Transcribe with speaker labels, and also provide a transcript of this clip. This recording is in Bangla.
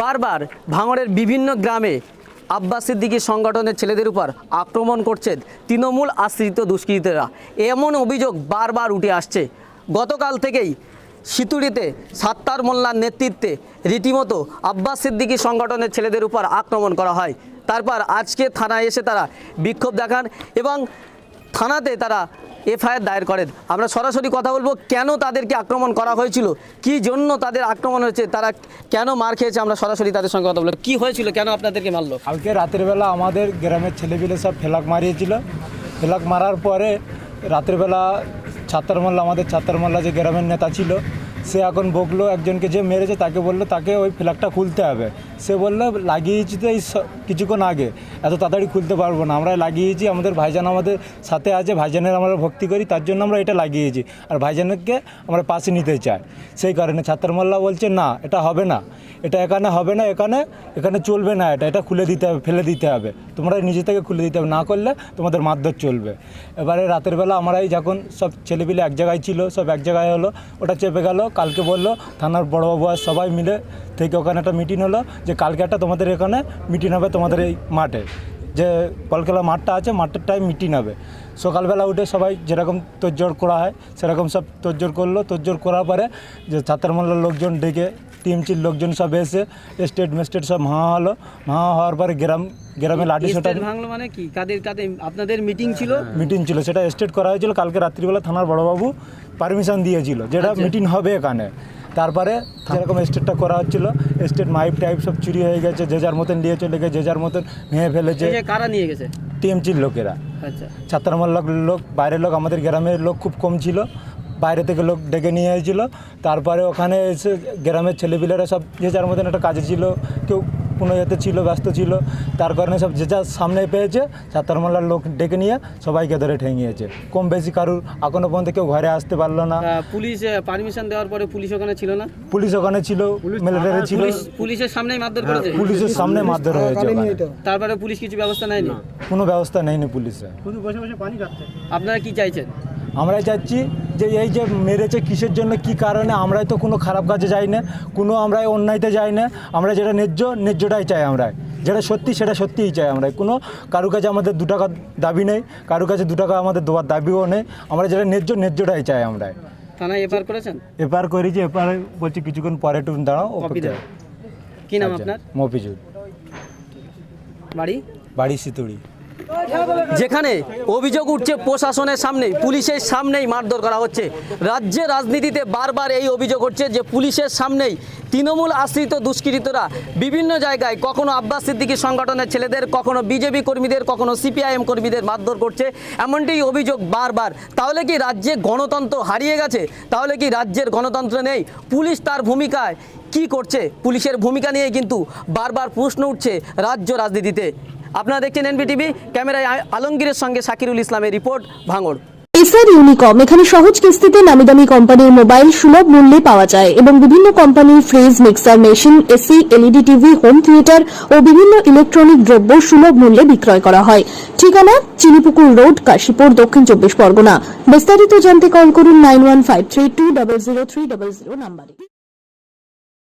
Speaker 1: বারবার ভাঙড়ের বিভিন্ন গ্রামে আব্বাস সিদ্দিকী সংগঠনের ছেলেদের উপর আক্রমণ করছে তৃণমূল আশ্রিত দুষ্কৃতীরা। এমন অভিযোগ বারবার উঠে আসছে। গতকাল থেকেই সিতুড়িতে সাত্তার মোল্লার নেতৃত্বে রীতিমতো আব্বাস সিদ্দিকী সংগঠনের ছেলেদের উপর আক্রমণ করা হয়। তারপর আজকে থানায় এসে তারা বিক্ষোভ দেখান এবং থানাতে তারা এফআইআর দায়ের করেন। আমরা সরাসরি কথা বলব, কেন তাদেরকে আক্রমণ করা হয়েছিল? কি জন্য তাদের আক্রমণ হয়েছে? তারা কেন মার খেয়েছে? আমরা সরাসরি তাদের সঙ্গে কথা বলব। কি হয়েছিল? কেন আপনাদেরকে মারলো?
Speaker 2: কালকে রাতের বেলা আমাদের গ্রামের ছেলেপিলে সব ফেলাক মারিয়েছিল। ফেলাক মারার পরে রাতের বেলা ছাত্রমল্লা আমাদের ছাত্রমল্লা যে গ্রামের নেতা ছিল সে এখন বকলো, একজনকে যে মেরেছে তাকে বলল, তাকে ওই ফ্ল্যাগটা খুলতে হবে। সে বলল লাগিয়েছি তো এই কিছুক্ষণ আগে। এত তাড়াতাড়ি খুলতে পারব না। আমরা লাগিয়েছি, আমাদের ভাইজান আমাদের সাথে আছে, ভাইজানের আমরা ভক্তি করি, তার জন্য আমরা এটা লাগিয়েছি। আর ভাইজানকে আমরা পাশে নিতে চাই। সেই কারণে ছাত্র মোল্লা বলছে, না, এটা হবে না। এটা এখানে হবে না, এখানে এখানে চলবে না এটা। এটা খুলে দিতে হবে, ফেলে দিতে হবে। তোমরা নিজে থেকে খুলে দিতে হবে। না করলে তোমাদের মারধর চলবে। এবারে রাতের বেলা আমরাই যখন সব ছেলেপিলে এক জায়গায় ছিল, সব এক জায়গায় হলো, ওটা চেপে গেল। কালকে বলল, থানার বড়বাবু আর সবাই মিলে থেকে ওখানে একটা মিটিং হলো, যে কালকে একটা তোমাদের এখানে মিটিং হবে তোমাদের এই মাঠে। যে কলকেলা মাঠটা আছে, মাঠের টাইম মিটিং হবে। সকালবেলা উঠে সবাই যেরকম তোজ্জোর করা হয়, সেরকম সব তোজ্জোর করল। তোজ্জোর করার পরে যে ছাত্রমল্লার লোকজন ডেকে টিএমসির লোকজন সব এসে স্টেট মেস্টেট সব ভাঙা হলো। ভাঙা হওয়ার পরে গ্রাম গ্রামে লাঠি সোটা
Speaker 1: ভাঙলো মানে কি? কাদের কাদের আপনাদের মিটিং ছিল?
Speaker 2: মিটিং ছিল সেটা স্টেট করা হয়েছিল কালকে রাত্রিবেলা থানার বড়বাবু পারমিশন দিয়েছিল যেটা মিটিং হবে এখানে। তারপরে যেরকম স্টেটটা করা হচ্ছিল স্টেট মাইপ টাইপ সব চুরি হয়ে গেছে যে যার মতন নিয়ে চলে গেছে যে যার মতন ভেঙে ফেলেছে।
Speaker 1: কারা নিয়ে গেছে?
Speaker 2: টিএমসির লোকেরা।
Speaker 1: আচ্ছা।
Speaker 2: ছাত্রমহল্লার লোক বাইরের লোক আমাদের গ্রামের লোক খুব কম ছিল। বাইরে থেকে লোক ডেকে নিয়ে এসেছিল। তারপরে ওখানে এসে গ্রামের ছেলেপিলেরা সব যে যার মতন একটা কাজে ছিল কেউ কোনো ইয়েতে ছিল ব্যস্ত ছিল তার কারণে সব যে যার সামনে পেয়েছে ছাত্রমহল্লার লোক ডেকে নিয়ে সবাইকে ধরে ঠেঙিয়েছে। কম বেশি কারুর এখনও পর্যন্ত কেউ ঘরে আসতে পারল না।
Speaker 1: পুলিশ পারমিশন দেওয়ার পরে পুলিশ ওখানে ছিল না?
Speaker 2: পুলিশ ওখানে ছিল মিলিটারি ছিল।
Speaker 1: পুলিশের সামনেই মারধর করেছে?
Speaker 2: পুলিশের সামনে মারধর হয়েছে
Speaker 1: তারপরে পুলিশ কিছু ব্যবস্থা নেয়নি?
Speaker 2: কোনো ব্যবস্থা নেয়নি পুলিশে।
Speaker 1: আপনারা কি চাইছেন?
Speaker 2: আমরা চাচ্ছি যে এই যে মেরেছে কিসের জন্য কি কারণে আমরাই তো কোনো খারাপ কাজে যাই না কোনো আমরা অন্যায়তে যাই না আমরা যেটা ন্যায্য ন্যায্যটাই চাই আমরা যেটা সত্যি সেটা সত্যিই চাই আমরা কোনো কারুর কাছে আমাদের দু টাকা দাবি নেই কারও কাছে দু টাকা আমাদের দেওয়ার দাবিও নেই আমরা যেটা ন্যায্য ন্যায্যটাই চাই আমরা
Speaker 1: থানায় এফআইআর করেছেন?
Speaker 2: এপার করেছি বলছি কিছুক্ষণ পরে একটু দাঁড়াও।
Speaker 1: কি নাম
Speaker 2: আচ্ছা,
Speaker 1: আপনার?
Speaker 2: মফিজুল।
Speaker 1: বাড়ি?
Speaker 2: বাড়ি সিতুড়ি।
Speaker 1: যেখানে অভিযোগ উঠছে প্রশাসনের সামনেই, পুলিশের সামনেই মারধর করা হচ্ছে। রাজ্যে রাজনীতিতে বারবার এই অভিযোগ হচ্ছে যে পুলিশের সামনেই তৃণমূল আশ্রিত দুষ্কৃতীরা বিভিন্ন জায়গায় কখনো আব্বাস সিদ্দিকী সংগঠনের ছেলেদের, কখনো বিজেপি কর্মীদের, কখনো সিপিআইএম কর্মীদের মারধর করছে। এমনটি অভিযোগ বারবার। তাহলে কি রাজ্যে গণতন্ত্র হারিয়ে গেছে? তাহলে কি রাজ্যের গণতন্ত্র নেই? পুলিশ তার ভূমিকায় কি করছে? পুলিশের ভূমিকা নিয়ে কিন্তু বারবার প্রশ্ন উঠছে রাজ্য রাজনীতিতে। আপনারা দেখছেন এনবিটিভি, ক্যামেরায় আলমগীরের সঙ্গে শাকিরুল ইসলামের রিপোর্ট, ভাঙড়।
Speaker 3: এসআর ইউনিকম, এখানে সহজ কিস্তিতে নামি দামি কোম্পানির মোবাইল সুলভ মূল্যে পাওয়া যায় এবং বিভিন্ন কোম্পানির fridge, mixer machine, AC, LED TV, home theatre ও বিভিন্ন ইলেকট্রনিক দ্রব্য সুলভ মূল্যে বিক্রয় করা হয়। ঠিকানা, চিনিপুকুর রোড, কাশীপুর, দক্ষিণ চব্বিশ পরগনা। বিস্তারিত জানতে কল করুন nine one five three two zero three double zero নাম্বারে।